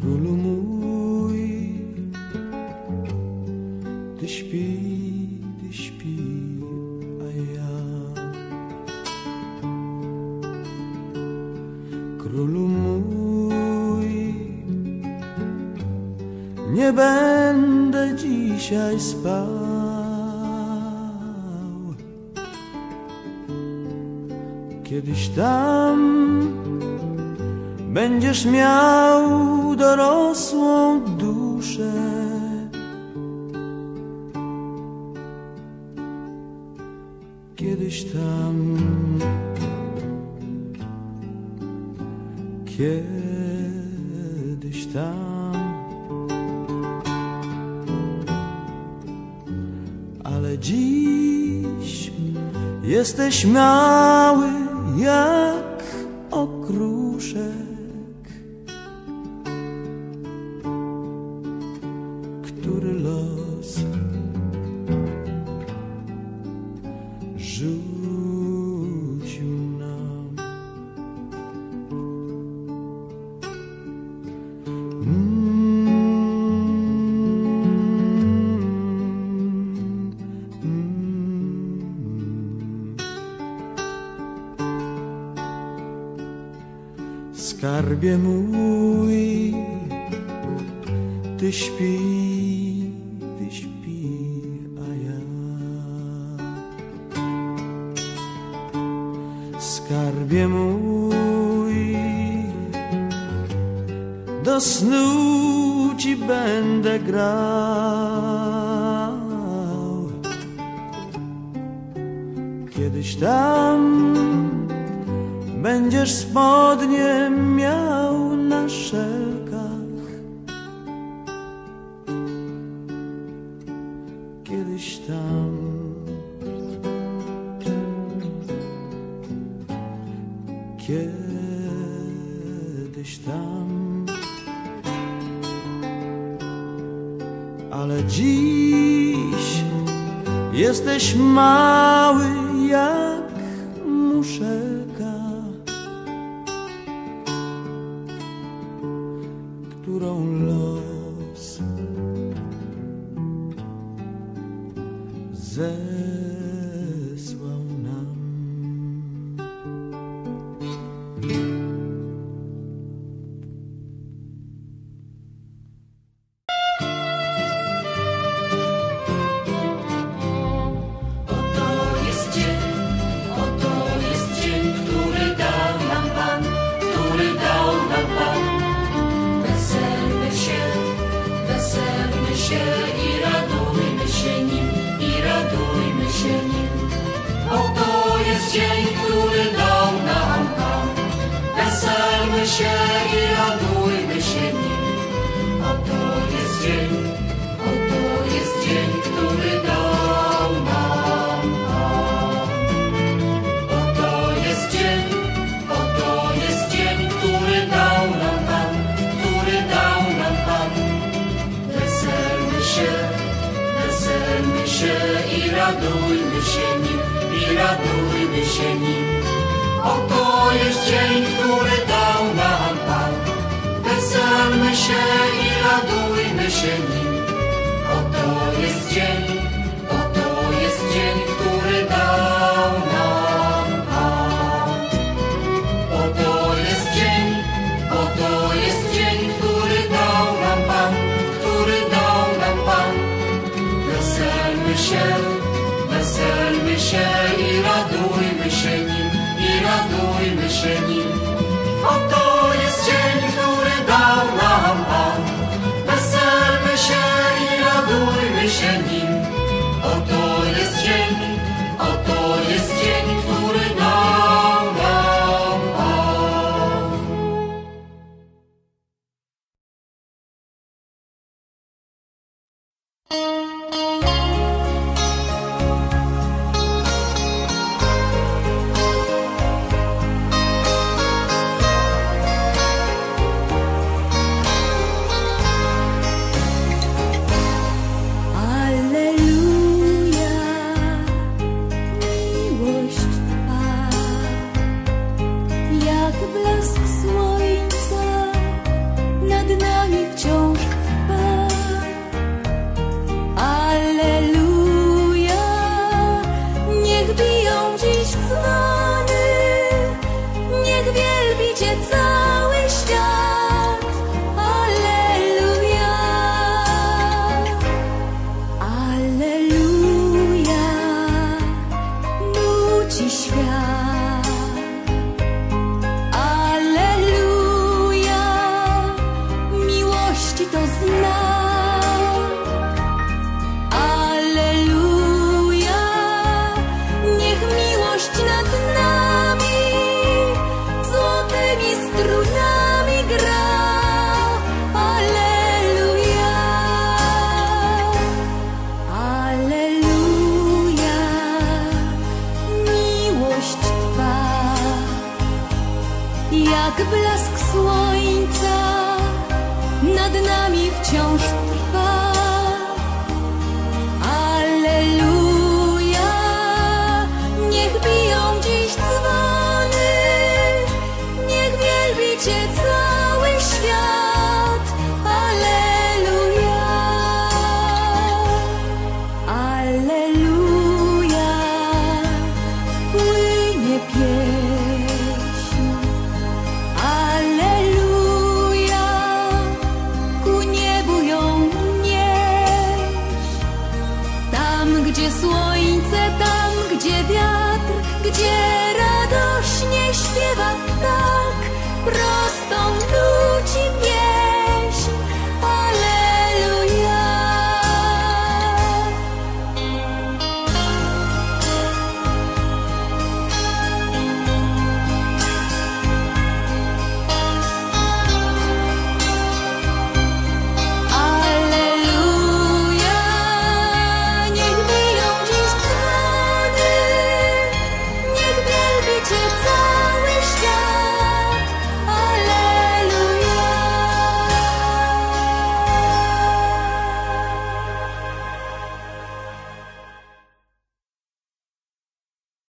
Królu mój, ty śpi, ty śpi, a ja. Królu mój, nie będę dzisiaj spał. Kiedyś tam będziesz miał dorosłą duszę. Kiedyś tam, kiedyś tam, ale dziś jesteś mały jak Skarbie mój, ty śpi, ty śpi, a ja. Skarbie mój Do snu ci będę grał. Kiedyś tam Będziesz spodnie miał na szelkach kiedyś tam. Kiedyś tam. Ale dziś jesteś mały jak muszelka, zesłał nam. Oto jest dzień, oto jest dzień, który dał nam Pan, który dał nam Pan. Weselmy się, weselmy się Oto jest dzień, który dał nam Pan. Weselmy się i radujmy się nim. Oto jest dzień, oto jest dzień, który dał nam Pan. Oto jest dzień, oto jest dzień, który dał nam Pan, który dał nam Pan. Weselmy się, weselmy się radujmy się nim, i radujmy się nim. Oto jest dzień, który dał nam Pan. Weselmy się i radujmy się nim. Oto jest dzień, oto jest dzień, który dał nam Pan. Oto jest dzień, oto jest dzień, który dał nam Pan, który dał nam Pan. Weselmy się, weselmy się i radujmy się nim, i radujmy się nim. Oto jest dzień, który dał nam Pan. Weselmy się i radujmy się nim. Jak blask słońca nad nami wciąż.